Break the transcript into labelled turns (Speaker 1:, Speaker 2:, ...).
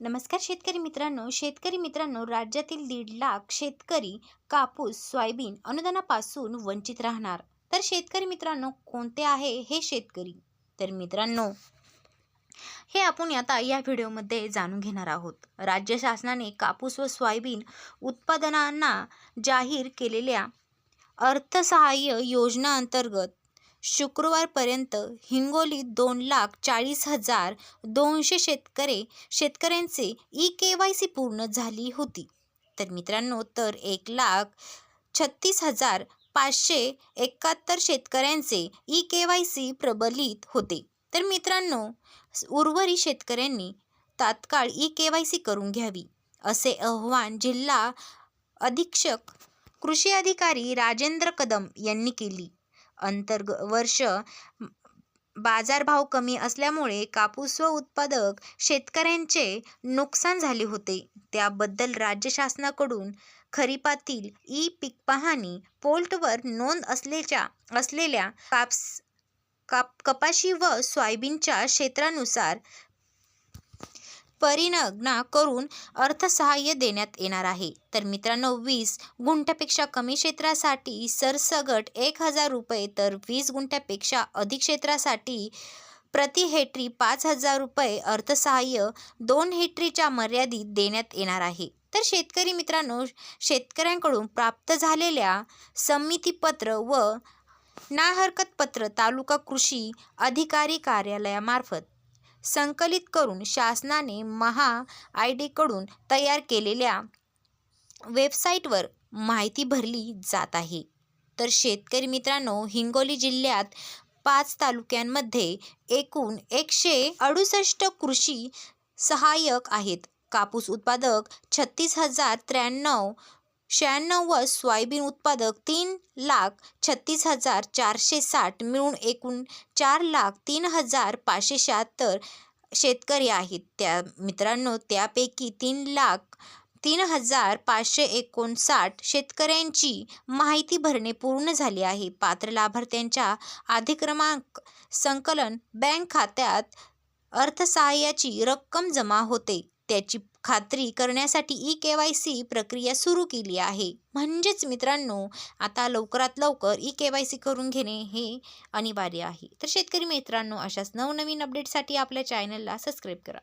Speaker 1: नमस्कार शेतकरी मित्रांनो. शेतकरी मित्रांनो राज्यातील दीड लाख शेतकरी कापूस सोयाबीन अनुदानापासून वंचित राहणार. तर शेतकरी मित्रांनो कोणते आहे हे शेतकरी? तर मित्रांनो हे आपण आता या व्हिडिओमध्ये जाणून घेणार आहोत. राज्य शासनाने कापूस व सोयाबीन उत्पादनांना जाहीर केलेल्या अर्थसहाय्य योजनाअंतर्गत शुक्रवारपर्यंत हिंगोलीत दोन लाख चाळीस हजार दोनशे शेतकरी शेतकऱ्यांचे ई के वाय सी पूर्ण झाली होती. तर मित्रांनो तर एक लाख छत्तीस हजार पाचशे एकाहत्तर शेतकऱ्यांचे ई के वाय सी प्रबलित होते. तर मित्रांनो उर्वरित शेतकऱ्यांनी तात्काळ ई के वाय सी करून घ्यावी असे आवाहन जिल्हा अधीक्षक कृषी अधिकारी राजेंद्र कदम यांनी केली. अंतर्ग वर्ष बाजारभाव कमी असल्यामुळे कापूस व उत्पादक शेतकऱ्यांचे नुकसान झाले होते. त्याबद्दल राज्य शासनाकडून खरीपातील ई पीक पाहणी पोर्टवर नोंद असलेल्या असलेल्या कापस काप कपाशी व सोयाबीनच्या क्षेत्रानुसार परिगणना करून अर्थसहाय्य देण्यात येणार आहे. तर मित्रांनो वीस गुंठ्यापेक्षा कमी क्षेत्रासाठी सरसगट एक हजार रुपये तर वीस गुंठ्यापेक्षा अधिक क्षेत्रासाठी प्रति हेक्टरी पाच हजार रुपये अर्थसहाय्य दोन हेक्टरीच्या मर्यादित देण्यात येणार आहे. तर शेतकरी मित्रांनो शेतकऱ्यांकडून प्राप्त झालेल्या संमतीपत्र व ना हरकत पत्र तालुका कृषी अधिकारी कार्यालयामार्फत संकलित करून शासनाने महा आय डीकडून तयार केलेल्या वेबसाईटवर माहिती भरली जात आहे. तर शेतकरी मित्रांनो हिंगोली जिल्ह्यात पाच तालुक्यांमध्ये एकूण एकशे अडुसष्ट कृषी सहाय्यक आहेत. कापूस उत्पादक छत्तीस हजार त्र्याण्णव शहाण्णव व सोयाबीन उत्पादक तीन लाख छत्तीस हजार चारशे साठ मिळून एकूण चार लाख तीन हजार पाचशे शहात्तर शेतकरी आहेत. त्या मित्रांनो त्यापैकी तीन लाख तीन हजार पाचशे एकोणसाठ शेतकऱ्यांची माहिती भरणे पूर्ण झाले आहे. पात्र लाभार्थ्यांच्या आधी क्रमांक संकलन बँक खात्यात अर्थसहाय्याची रक्कम जमा होते. त्याची खात्री करण्यासाठी ई के वाय सी प्रक्रिया सुरू केली आहे. म्हणजेच मित्रांनो आता लवकरात लवकर ई के वाय सी करून घेणे हे अनिवार्य आहे. तर शेतकरी मित्रांनो अशाच नवनवीन अपडेटसाठी आपल्या चॅनलला सबस्क्राईब करा.